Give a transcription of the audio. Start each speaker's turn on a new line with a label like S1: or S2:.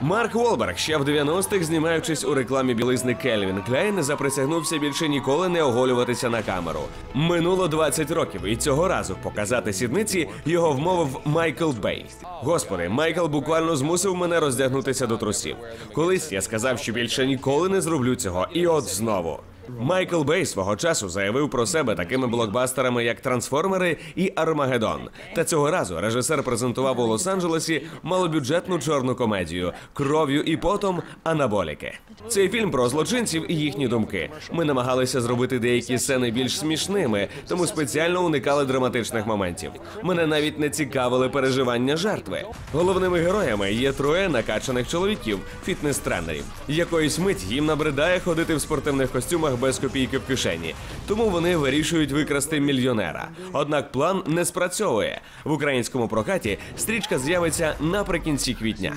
S1: Марк Волберг ще в 90-х, знімаючись у рекламі білизни Кельвін Клейн, заприсягнувся більше ніколи не оголюватися на камеру. Минуло 20 років, і цього разу показати сідниці його вмовив Майкл Бей. Господи, Майкл буквально змусив мене роздягнутися до трусів. Колись я сказав, що більше ніколи не зроблю цього, і от знову. Майкл Бей свого часу заявив про себе такими блокбастерами, як Трансформери і Армагеддон. Та цього разу режисер презентував у Лос-Анджелесі малобюджетну чорну комедію кров'ю і потом анаболіки. Цей фільм про злочинців і їхні думки. Ми намагалися зробити деякі сцени більш смішними, тому спеціально уникали драматичних моментів. Мене навіть не цікавили переживання жертви. Головними героями є троє накачаних чоловіків, фітнес-тренерів. Якоїсь мить їм набридає ходити в спортивних костюмах без копійки в кишені. Тому вони вирішують викрасти мільйонера. Однак план не спрацьовує. В українському прокаті стрічка з'явиться наприкінці квітня.